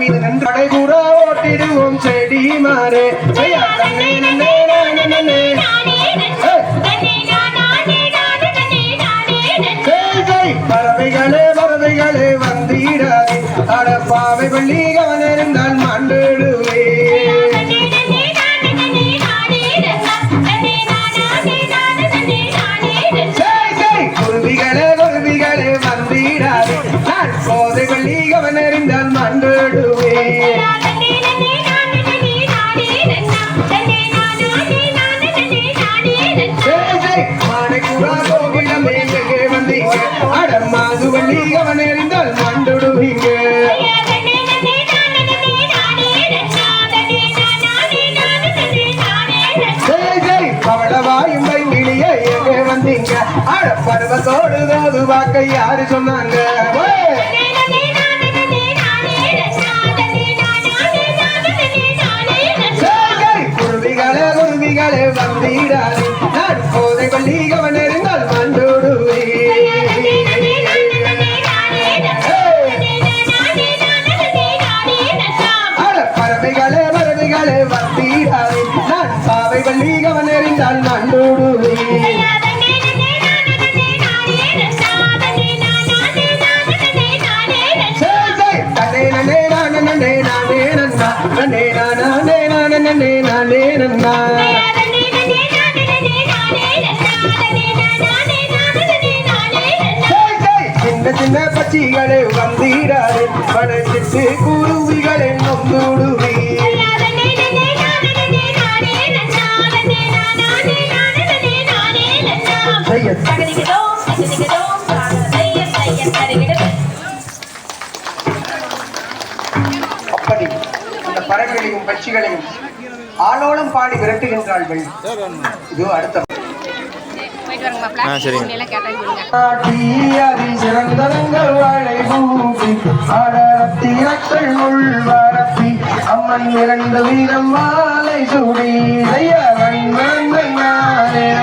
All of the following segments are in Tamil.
மீது நின்று அடைபுறா ஓட்டிடுவோம் செடி மாறே. போதைகள் நான் போதை வள்ளி கவனிருந்தால் மாண்டிடுவே ஜெய் ஜெய் மானைக்குறா கோகிலமே எங்கே வந்தீங்க அட மாது வள்ளி கவனிருந்தால் வந்தீங்க அட பருவத்தோடு தோது வாக்க யாரு சொன்னாங்க? குருவிகளே குருவிகளே வந்தீடாதே. நான் போதை வள்ளி கவனிருந்தால் அட பறவைகளே பறவைகளே வந்தீடாதே. நான் பாவை வள்ளி கவனிருந்தால் மாண்டுடுவே சின்ன பச்சிகளே வந்தீராரே படச்சிட்டு குருவிகளே நொந்துடுவி அப்படி அந்த பறவைகளையும் பட்சிகளையும் ஆளோളം பாடி விரட்டுகின்றார்கள். இது அடுத்த ஆ சரிங்க. அம்மன் இறந்த வீரம் மாலை சூடி. நாளை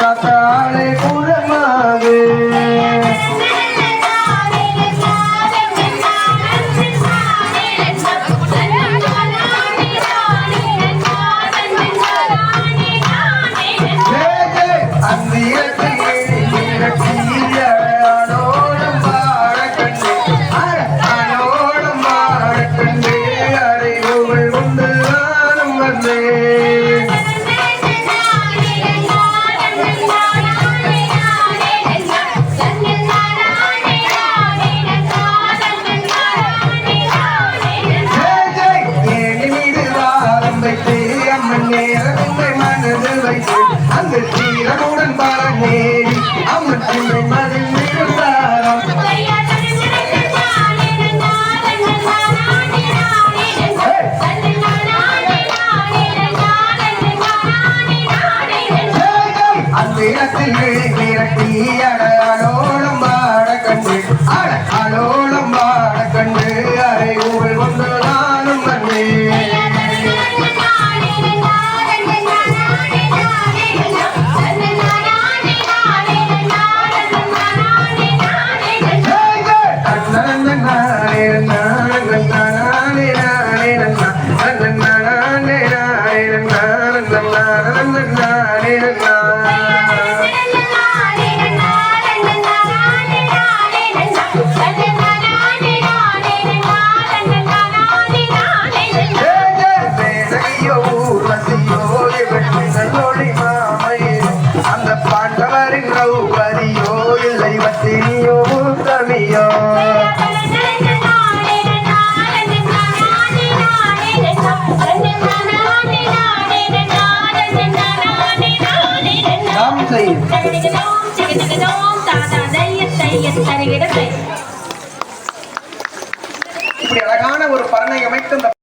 কাটারে madre. தாம் செய்யும் இப்படி அழகான ஒரு பரணை அமைத்து